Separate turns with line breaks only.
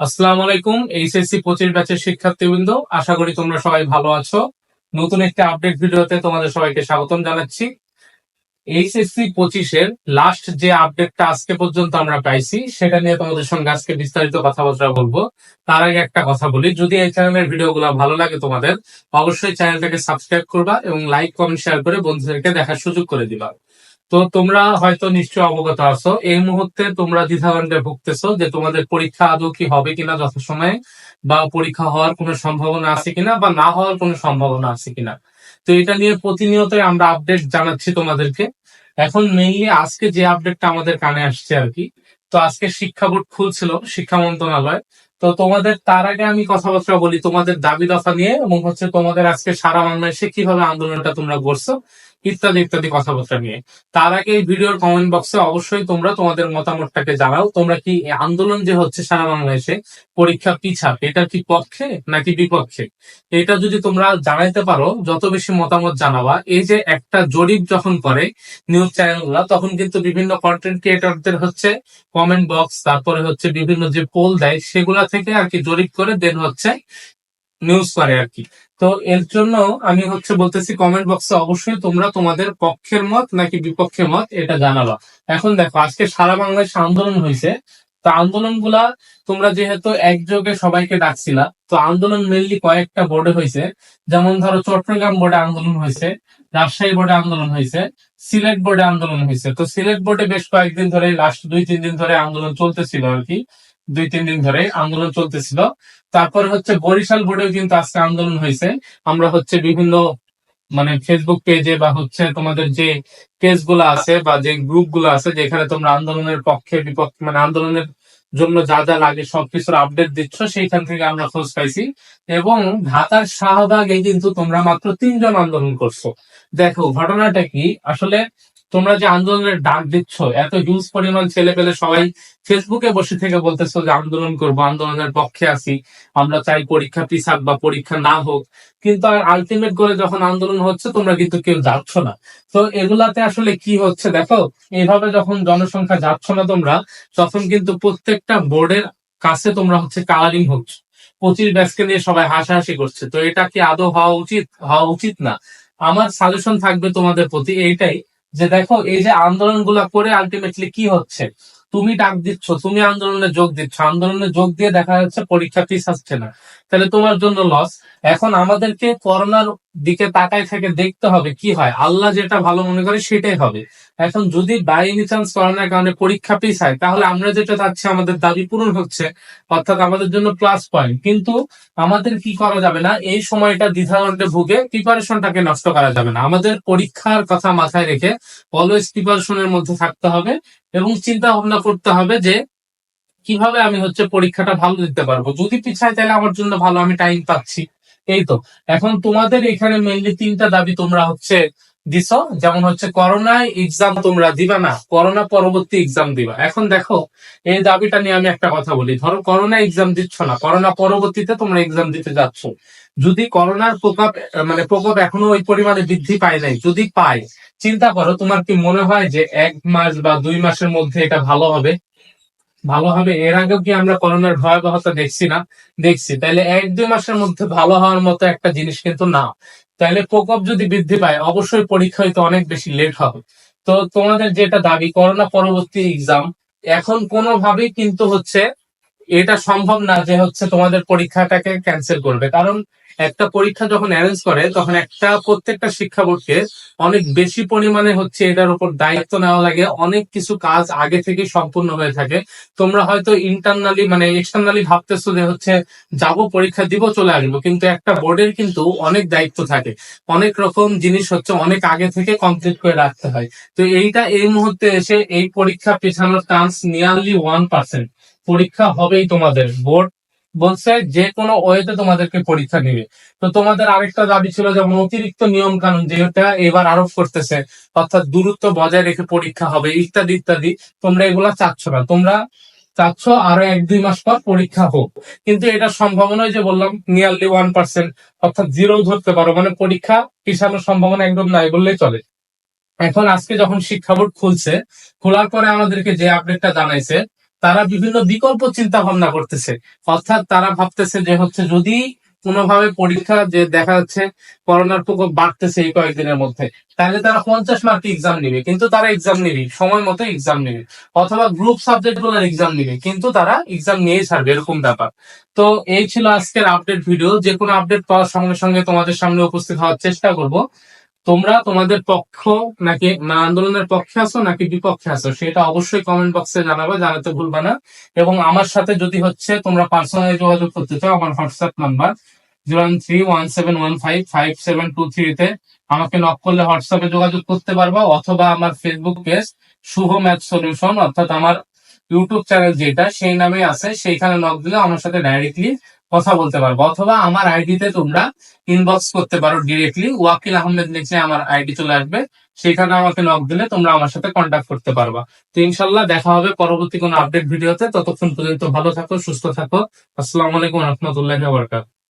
আসসালামু আলাইকুম, এইচএসসি পঁচিশ ব্যাচের শিক্ষার্থীবৃন্দ, আশা করি তোমরা সবাই ভালো আছো। নতুন একটি আপডেট ভিডিওতে তোমাদের সবাইকে স্বাগতম জানাচ্ছি। এইচএসসি পঁচিশের লাস্ট যে আপডেটটা আজকে পর্যন্ত আমরা পাইছি, সেটা নিয়ে তোমাদের সঙ্গে আজকে বিস্তারিত কথাবার্তা বলব। তার আগে একটা কথা বলি, যদি এই চ্যানেলের ভিডিওগুলো ভালো লাগে তোমাদের, অবশ্যই চ্যানেলটাকে সাবস্ক্রাইব করবা এবং লাইক কমেন্ট শেয়ার করে বন্ধুদেরকে দেখার সুযোগ করে দিবা। তো তোমরা হয়তো নিশ্চয় অবগত আছো, এই মুহূর্তে তোমরা দ্বিধাদ্বন্দ্বে ভুগতেছো যে তোমাদের পরীক্ষা আদৌ কি হবে কিনা যথাসময়ে, বা পরীক্ষা হওয়ার কোনো সম্ভাবনা আছে কিনা, বা না হওয়ার কোনো সম্ভাবনা আছে কিনা। তো এটা নিয়ে প্রতিনিয়তই আমরা আপডেট জানাচ্ছি তোমাদেরকে। এখন মেইনলি আজকে যে আপডেটটা আমাদের কানে আসছে আর কি, তো আজকে শিক্ষা বোর্ড খুলছিল, শিক্ষা মন্ত্রণালয়। তো তোমাদের তার আগে আমি কথাবার্তা বলি, তোমাদের দাবি দফা নিয়ে, এবং হচ্ছে তোমাদের আজকে সারা বাংলাদেশে কীভাবে আন্দোলনটা তোমরা করছ ইত্যাদি ইত্যাদি কথাবার্তা নিয়ে তার আগে এই ভিডিওর কমেন্ট বক্সে অবশ্যই তোমরা তোমাদের মতামতটাকে জানাও। তোমরা কি আন্দোলন যে হচ্ছে সারা বাংলাদেশে, পরীক্ষা পিছাপ এটা কি পক্ষে নাকি বিপক্ষে? এটা যদি তোমরা জানাইতে পারো, যত বেশি মতামত জানাবা, এই যে একটা জরিপ যখন করে নিউজ চ্যানেলগুলো তখন কিন্তু বিভিন্ন কন্টেন্ট ক্রিয়েটরদের হচ্ছে কমেন্ট বক্স তারপরে হচ্ছে বিভিন্ন যে পোল দেয়, সেগুলা থেকে আর কি জরিপ করে দেন হচ্ছে নিউজ করে আর কি তো এর জন্য আমি হচ্ছে বলতেছি কমেন্ট বক্সে অবশ্যই তোমরা তোমাদের পক্ষের মত নাকি বিপক্ষের মত এটা জানাবা। এখন দেখো, আজকে সারা বাংলাদেশে আন্দোলন হয়েছে। তো আন্দোলনগুলা তোমরা যেহেতু একযোগে সবাইকে ডাকছিলা, তো আন্দোলন মেনলি কয়েকটা বোর্ডে হয়েছে। যেমন ধরো চট্টগ্রাম বোর্ডে আন্দোলন হয়েছে, রাজশাহী বোর্ডে আন্দোলন হয়েছে, সিলেট বোর্ডে আন্দোলন হয়েছে। তো সিলেট বোর্ডে বেশ কয়েকদিন ধরে লাস্ট দুই, তিন দিন ধরে আন্দোলন চলতেছিল আর কি দুই, তিন দিন ধরে আন্দোলন চলতেছিল। তারপরে হচ্ছে বরিশাল বোর্ডেও কিন্তু আজকে আন্দোলন হয়েছে। আমরা হচ্ছে বিভিন্ন মানে ফেসবুক পেজে বা হচ্ছে তোমাদের যে পেজগুলো আছে বা যে গ্রুপগুলো আছে, যেখানে তোমরা আন্দোলনের পক্ষে, বিপক্ষে মানে আন্দোলনের জন্য যা যা লাগে সবকিছুর আপডেট দিচ্ছ, সেইখান থেকে আমরা খোঁজ পাইছি। এবং ঢাকার শাহবাগে কিন্তু তোমরা মাত্র তিনজন আন্দোলন করছ। দেখো, ঘটনাটা কি? আসলে তোমরা যে আন্দোলনের ডাক দিচ্ছ, এত হিউজ পরিমাণ ছেলে পেলে সবাই ফেসবুকে বসে থেকে বলতেছো যে আন্দোলন করব, আন্দোলনের পক্ষে আছি, আমরা চাই পরীক্ষা পিছাক বা পরীক্ষা না হোক। কিন্তু আর আলটিমেট করে যখন আন্দোলন হচ্ছে, তোমরা কিন্তু কেউ যাচ্ছ না। তো এগুলাতে আসলে কি হচ্ছে দেখো, এইভাবে যখন জনসংখ্যা যাচ্ছ না তোমরা, তখন কিন্তু প্রত্যেকটা বোর্ডের কাছে তোমরা হচ্ছে কালারিং হচ্ছে। পঁচিশ ব্যাচকে নিয়ে সবাই হাসাহাসি করছে। তো এটা কি আদৌ হওয়া উচিত? হওয়া উচিত না। আমার সাজেশন থাকবে তোমাদের প্রতি এইটাই যে দেখো, এই যে আন্দোলনগুলা করে আলটিমেটলি কি হচ্ছে? তুমি ডাক দিচ্ছ, তুমি আন্দোলনে যোগ দিচ্ছ, আন্দোলনে যোগ দিয়ে দেখা যাচ্ছে পরীক্ষা ফিস আসছে না। তাহলে তোমার জন্য লস এখন আমাদেরকে করোনার দিকে তাকায় থেকে দেখতে হবে কি হয়। আল্লাহ যেটা ভালো মনে করে সেটাই হবে। এখন যদি বাই এনি চান্স করোনার কারণে পরীক্ষা পিছায় তাহলে আমরা যেটা চাচ্ছি, আমাদের দাবি পূরণ হচ্ছে, অর্থাৎ আমাদের জন্য প্লাস পয়েন্ট কিন্তু আমাদের কি করা যাবে না? এই সময়টা দ্বিধাদ্বন্দ্বে ভুগে প্রিপারেশনটাকে নষ্ট করা যাবে না। আমাদের পরীক্ষার কথা মাথায় রেখে অলওয়েজ প্রিপারেশনের মধ্যে থাকতে হবে এবং চিন্তা ভাবনা করতে হবে যে কীভাবে আমি হচ্ছে পরীক্ষাটা ভালো দিতে পারব। যদি পিছায় তাহলে আমার জন্য ভালো, আমি টাইম পাচ্ছি। এই তো। এখন তোমাদের এখানে মেনলি তিনটা দাবি তোমরা হচ্ছে দিছ। যেমন হচ্ছে করোনায় এক্সাম তোমরা দিবা না, করোনা পরবর্তী এক্সাম দিবা। এখন দেখো, এই দাবিটা নিয়ে আমি একটা কথা বলি। ধরো করোনা এক্সাম দিচ্ছ না, করোনা পরবর্তীতে তোমরা এক্সাম দিতে যাচ্ছ। যদি করোনার প্রকোপ মানে প্রকোপ এখনও ওই পরিমাণে বৃদ্ধি পায় নাই, যদি পায়, চিন্তা করো তোমার কি মনে হয় যে এক মাস বা দুই মাসের মধ্যে এটা ভালো হবে? ভালো হবে? এর আগেও কি আমরা করোনার ভয়াবহতা দেখছি না? দেখছি। তাহলে এক, দুই মাসের মধ্যে ভালো হওয়ার মতো একটা জিনিস কিন্তু না। তাহলে প্রকোপ যদি বৃদ্ধি পায়, অবশ্যই পরীক্ষা হয়তো অনেক বেশি লেট হবে। তো তোমাদের যেটা দাবি, করোনা পরবর্তী এক্সাম এখন কোনোভাবেই কিন্তু হচ্ছে এটা সম্ভব না যে হচ্ছে তোমাদের পরীক্ষাটাকে ক্যান্সেল করবে। কারণ একটা পরীক্ষা যখন অ্যারেঞ্জ করে, তখন একটা প্রত্যেকটা শিক্ষা বোর্ডকে অনেক বেশি পরিমাণে হচ্ছে এটার উপর দায়িত্ব নেওয়া লাগে। অনেক কিছু কাজ আগে থেকে সম্পূর্ণ হয়ে থাকে। তোমরা হয়তো ইন্টারনালি মানে এক্সটার্নালি ভাবতেছো যে হচ্ছে যাব, পরীক্ষা দিব, চলে আসব। কিন্তু একটা বোর্ডের কিন্তু অনেক দায়িত্ব থাকে। অনেক রকম জিনিস হচ্ছে অনেক আগে থেকে কমপ্লিট করে রাখতে হয়। তো এইটা এই মুহূর্তে এসে এই পরীক্ষা পেছানোর চান্স নিয়ারলি ওয়ান পার্সেন্ট পরীক্ষা হবেই তোমাদের। বোর্ড বলছে যে কোনো ওয়েতে তোমাদেরকে পরীক্ষা নেবে তো তোমাদের আরেকটা দাবি ছিল যেমন অতিরিক্ত নিয়ম কানুন যেটা এবার আরোপ করতেছে, অর্থাৎ দূরত্ব বজায় রেখে পরীক্ষা হবে, ইত্যাদি ইত্যাদি, তোমরা এগুলা চাচ্ছ না। তোমরা চাচ্ছ আরও এক, দুই মাস পর পরীক্ষা হোক। কিন্তু এটা সম্ভাবনা যে বললাম নিয়ারলি ওয়ান পার্সেন্ট অর্থাৎ জিরো ধরতে পারো। মানে পরীক্ষা পিছানোর সম্ভাবনা একদম নাই বললেই চলে। এখন আজকে যখন শিক্ষা বোর্ড খুলছে, খোলার পরে আমাদেরকে যে আপডেটটা জানাইছে তারা বিভিন্ন বিকল্প চিন্তা ভাবনা করতেছে। অর্থাৎ তারা ভাবতেছে যে হচ্ছে যদি কোনোভাবে পরীক্ষা যে দেখা যাচ্ছে করোনার প্রকোপ বাড়তেছে এই কয়েকদিনের মধ্যে, তাহলে তারা পঞ্চাশ মার্ক এক্সাম নিবে, কিন্তু তারা এক্সাম নিবে, সময় মতো এক্সাম নিবে, অথবা গ্রুপ সাবজেক্টগুলোর এক্সাম নিবে, কিন্তু তারা এক্সাম নিয়ে ছাড়বে, এরকম ব্যাপার। তো এই ছিল আজকের আপডেট ভিডিও যে কোনো আপডেট পাওয়ার সঙ্গে সঙ্গে তোমাদের সামনে উপস্থিত হওয়ার চেষ্টা করব। তোমরা তোমাদের পক্ষ নাকি না আন্দোলনের পক্ষে আছো নাকি বিপক্ষে আছো, সেটা অবশ্যই কমেন্ট বক্সে জানাবে, জানাতে ভুলবা না। এবং আমার সাথে যদি হচ্ছে তোমরা পার্সোনালি যোগাযোগ করতে চাও, আমার WhatsApp number zero three one seven one five five seven two থ্রিতে আমাকে নক করলে হোয়াটসঅ্যাপে যোগাযোগ করতে পারবা, অথবা আমার Facebook page Shubho math solution অর্থাৎ আমার ইউটিউব চ্যানেল যেটা, সেই নামে আছে, সেইখানে নক দিলে আমার সাথে ডাইরেক্টলি কথা বলতে পারব। অথবা আমার আইডিতে তোমরা ইনবক্স করতে পারো ডিরেক্টলি ওয়াকিল আহমেদ নিচে আমার আইডি চলে আসবে। সেখানে আমাকে নক দিলে তোমরা আমার সাথে কন্ট্যাক্ট করতে পারবা। তো ইনশাল্লাহ দেখা হবে পরবর্তী কোনো আপডেট ভিডিওতে। ততক্ষণ পর্যন্ত ভালো থাকো, সুস্থ থাকো। আসসালামু আলাইকুম রহমতুল্লাহ বরকাত